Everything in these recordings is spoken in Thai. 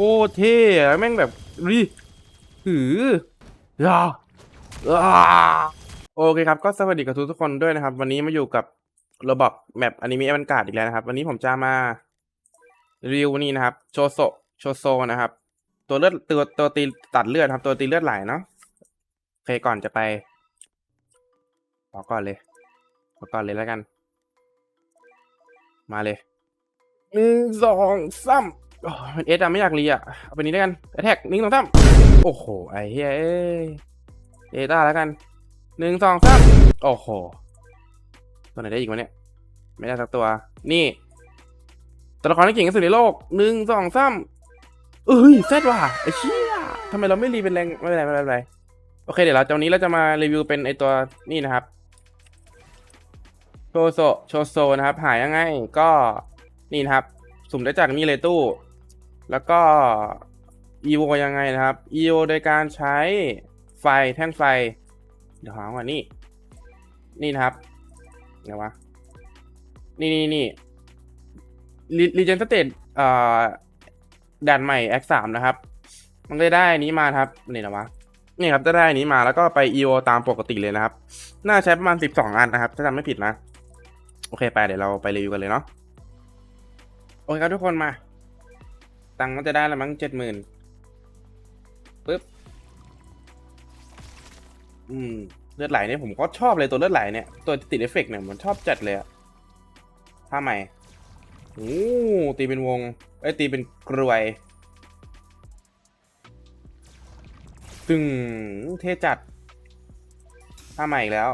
ตรเท่อะแม่งแบบรีหือยาอาโอเคครับ ก็สวัสดีกับทุกทุกคนด้วยนะครับ วันนี้มาอยู่กับระบบแมปอนิเมะบรรกาศอีกแล้วนะครับ วันนี้ผมจะมารีวิวนี่นะครับ โชโซโชโซนะครับ ตัวเลือดตัวตัวตีตัดเลือดครับ ตัวตีเลือดไหลเนาะโอเคก่อนจะไปขอก่อนเลยขอก่อนเลยแล้วกัน มาเลยหนึ่งสองสาม โอ้ยมันเอสอะไม่อยากรีอะเอาไปนี้แล้วกันแท็กหนึ่งสองสามโอ้โหไอ้เฮ้ยเอต้าแล้วกันหนึ่งสองสามโอ้โหตัวไหนได้อีกวะเนี่ยไม่ได้สักตัว นี่ตัวละครที่เก่งที่สุดในโลกหนึ่งสองสามเอ้ยเซตว่ะไอ้เชี่ยทำไมเราไม่รีเป็นแรงไม่เป็นไรไม่เป็นไรโอเคเดี๋ยวเราจะวันนี้เราจะมารีวิวเป็นไอตัวนี่นะครับโชโซโชโซนะครับ หายยังไงก็นี่นะครับ สุ่มได้จากนี่เลยตู้ แล้วก็ EVO ยังไงนะครับ EVO โดยการใช้ไฟแท่งไฟ เดี๋ยวหาก่อนนี่ นี่นะครับเดี๋ยววะ นี่นี่นี่รีเจนสเตตเอ่อด่านใหม่ X 3นะครับ มันก็จะได้อนี้มาครับ นี่นะวะ นี่ครับจะได้อนนี้มาแล้วก็ไป EVO ตามปกติเลยนะครับ น่าใช้ประมาณ 12 อันนะครับ ถ้าจำไม่ผิดนะ โอเค ไปเดี๋ยวเราไปรีวิวกันเลยเนาะ โอเคครับทุกคนมา ตังค์ก็จะได้ละมั้งเจ็ดหมื่นปึ๊บ อืม เลือดไหลเนี่ยผมก็ชอบเลยตัวเลือดไหลเนี่ย ตัวติดเอฟเฟกต์เนี่ยมันชอบจัดเลยอะท่าใหม่โอ้ตีเป็นวง เอ้ยตีเป็นกรวย ตึงเท่จัดท่าใหม่อีกแล้ว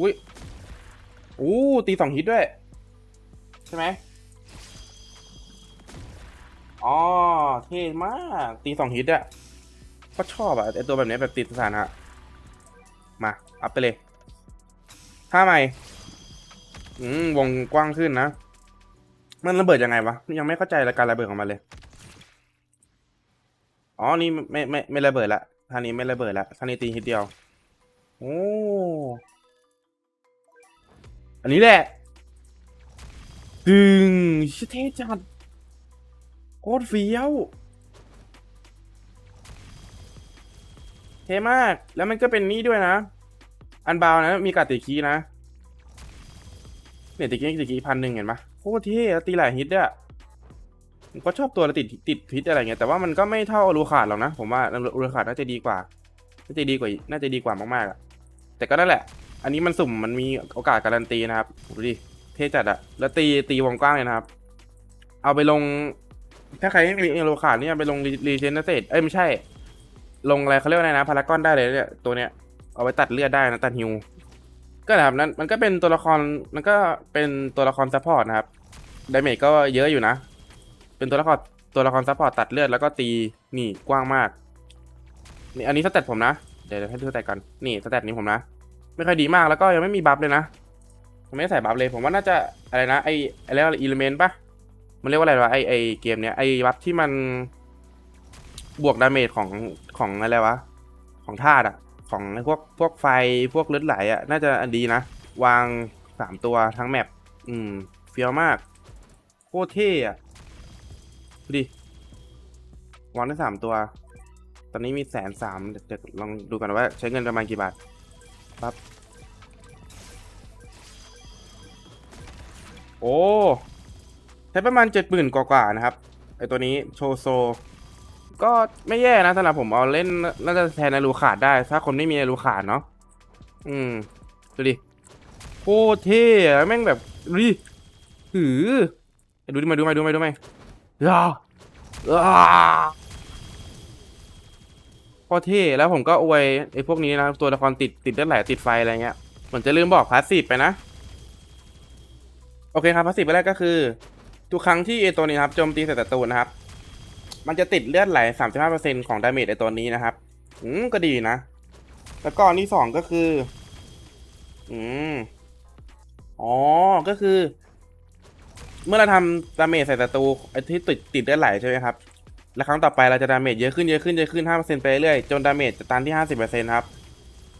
อุ้ยอู้ตีสองฮิตด้วย ใช่ไหม อ๋อ เท่มาก ตีสองฮิตอะก็ชอบอะไอตัวแบบเนี้ยแบบติดสถานะ มา อัพไปเลยท่าใหม่ อืม วงกว้างขึ้นนะ มันระเบิดยังไงวะ ยังไม่เข้าใจการระเบิดของมันเลย อ๋อ นี่ไม่ไม่ไม่ระเบิดละท่านี้ไม่ระเบิดละท่านี้ตีฮิตเดียว โอ้ อันนี้แหละดึงชิเท่จัด คตรเฟี้ยวเท่มาก แล้วมันก็เป็นนี่ด้วยนะ อันบาวนะ มีกาติดคีย์นะเนี่ยติดคีย์ติดคีย์พันหนึ่งเห็นปะโคตรเท่ตีหลายฮิตอะผมก็ชอบตัวติดติดฮิตอะไรเงี้ย แต่ว่ามันก็ไม่เท่าอลูขาดหรอกนะ ผมว่าอลูขาดน่าจะดีกว่า น่าจะดีกว่า น่าจะดีกว่ามากๆอะแต่ก็นั่นแหละ อันนี้มันสุ่ม มันมีโอกาสการันตีนะครับ ดูดิ เท่จัดอะแล้วตีตีวงกว้างเลยนะครับ เอาไปลง ถ้าใครไม่มีโลขาดเนี่ยไปลงรีเจนเซตเอ้ยไม่ใช่ ลงอะไรเขาเรียกว่าอะไรนะพารากอนได้เลยเนี่ยตัวเนี้ยเอาไว้ตัดเลือดได้นะตัดฮิวก็นะครับนั้นมันก็เป็นตัวละครมันก็เป็นตัวละครซัพพอร์ตนะครับดาเมจก็เยอะอยู่นะ เป็นตัวละครตัวละครซัพพอร์ตตัดเลือดแล้วก็ตีนี่กว้างมากนี่อันนี้สเตตผมนะ เดี๋ยวให้ดูสเตตก่อนนี่สเตตนี้ผมนะ ไม่ค่อยดีมากแล้วก็ยังไม่มีบัฟเลยนะไม่ได้ใส่บัฟเลยผมว่าน่าจะอะไรนะไอไอเรียกว่าอิเลเมนต์ปะ มันเรียกว่าอะไรวะไอไอเกมเนี้ยไอบัฟที่มันบวกดาเมจของของอะไรวะ ของธาตุอะของพวกพวกไฟพวกเลือดไหลอะน่าจะอันดีนะ วางสามตัวทั้งแมปอืมเฟี้ยวมาก โคตรเท่อะดูดิวางได้สามตัว ตอนนี้มีแสนสามเดี๋ยวลองดูกันว่าใช้เงินประมาณกี่บาทปั๊บโอ้ ช้ประมาณเจ็ดหมื่นกว่าๆนะครับไอตัวนี้โชโซ ก็ไม่แย่นะสำหรับผมเอาเล่นน่าจะแทนในรูขาดได้ ถ้าคนไม่มีในรูขาดเนาะอืมดูดิโคตรเท่แม่งแบบดูดิหือดูดิมาดูมาดูมาดูมาอยาอ้าโคตรเท่แล้วผมก็อวยไอ้พวกนี้นะตัวละครติดติดเลือดไหลติดไฟอะไรเงี้ยเหมือนจะลืมบอกพาสซีฟไปนะ โอเคครับพาสซีฟแรกก็คือ ทุกครั้งที่ไอตัวนี้ครับโจมตีใส่ศัตรูนะครับ มันจะติดเลือดไหล 35%ของดาเมจไอตัวนี้นะครับ อืมก็ดีนะ แล้วก็อันที่สองก็คือ อืม อ๋อ ก็คือ เมื่อเราทำดาเมจใส่ศัตรูไอที่ติดติดเลือดไหลใช่ไหมครับ แล้วครั้งต่อไปเราจะดาเมจเยอะขึ้นเยอะขึ้นเยอะขึ้น 5%ไปเรื่อยจนดาเมจจะตันที่ 50%ครับ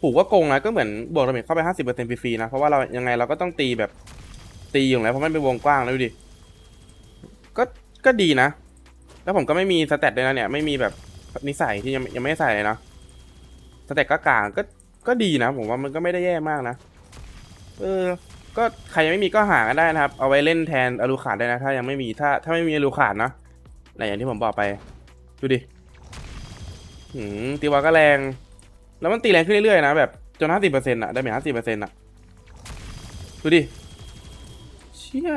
ผูกว่าโกงนะก็เหมือนบวกดาเมจเข้าไป 50%ฟรีๆนะ เพราะว่าเรายังไงเราก็ต้องตีแบบตีอยู่แล้วเพราะมันเป็นวงกว้างแล้วดูดิ ก็ดีนะ แล้วผมก็ไม่มีสเตตเลยนะเนี่ย ไม่มีแบบนิสัยที่ยังยังไม่ใส่เลยนะสเตตก็กลางก็ก็ดีนะ ผมว่ามันก็ไม่ได้แย่มากนะ เออ ก็ใครยังไม่มีก็หากันได้นะครับ เอาไว้เล่นแทนอลูขาดได้นะ ถ้ายังไม่มีถ้าถ้าไม่มีอลูขาดนะอะไรอย่างที่ผมบอกไป ดูดิหืมตีวาก็แรง แล้วมันตีแรงขึ้นเรื่อยๆนะแบบจนห้าสิบเปอร์เซ็นต์อะได้ไหมห้าสิบเปอร์เซ็นต์อะดูดิ เชี่ย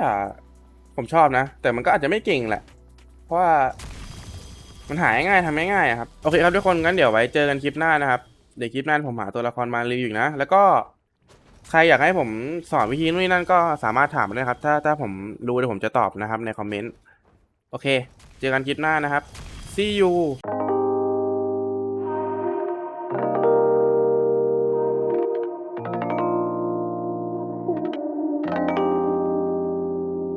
ผมชอบนะ แต่มันก็อาจจะไม่เก่งแหละ เพราะว่า มันหายง่ายทำง่ายๆอะครับ โอเคครับทุกคนงั้นเดี๋ยวไว้เจอกันคลิปหน้านะครับ เดี๋ยวคลิปหน้าผมหาตัวละครมารีวิวอีกนะ แล้วก็ใครอยากให้ผมสอนวิธีนู่นนนั่นก็สามารถถามมาได้ครับ ถ้าถ้าผมรู้เดี๋ยวผมจะตอบนะครับในคอมเมนต์ โอเค เจอกันคลิปหน้านะครับ see you